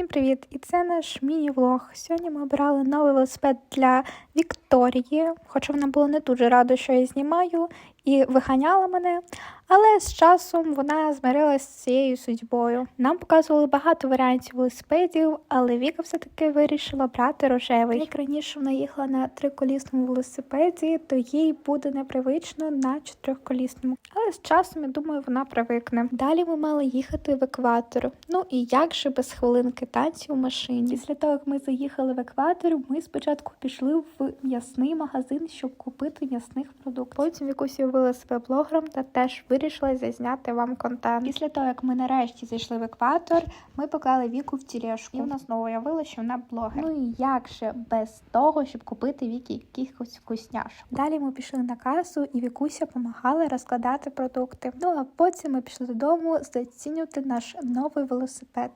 Всім привіт! І це наш міні-влог. Сьогодні ми обирали новий велосипед для Вікторії, хоча вона була не дуже рада, що я знімаю, і виганяла мене. Але з часом вона змирилася з цією судьбою. Нам показували багато варіантів велосипедів, але Віка все-таки вирішила брати рожевий. Як раніше вона їхала на триколісному велосипеді, то їй буде непривично на чотирьохколісному. Але з часом, я думаю, вона привикне. Далі ми мали їхати в екватор. Ну і як же без хвилинки танців у машині. Після того, як ми заїхали в екватор, ми спочатку пішли в м'ясний магазин, щоб купити м'ясних продуктів. Потім якусь уявила себе блогером та теж вирішила зазняти вам контент. Після того, як ми нарешті зайшли в екватор, ми поклали віку в тілешку. І вона знову уявила, що вона блогер. Ну і як же без того, щоб купити вікі якихось вкусняшок. Далі ми пішли на касу, і Вікуся допомагала розкладати продукти. Ну а потім ми пішли додому зацінювати наш новий велосипед.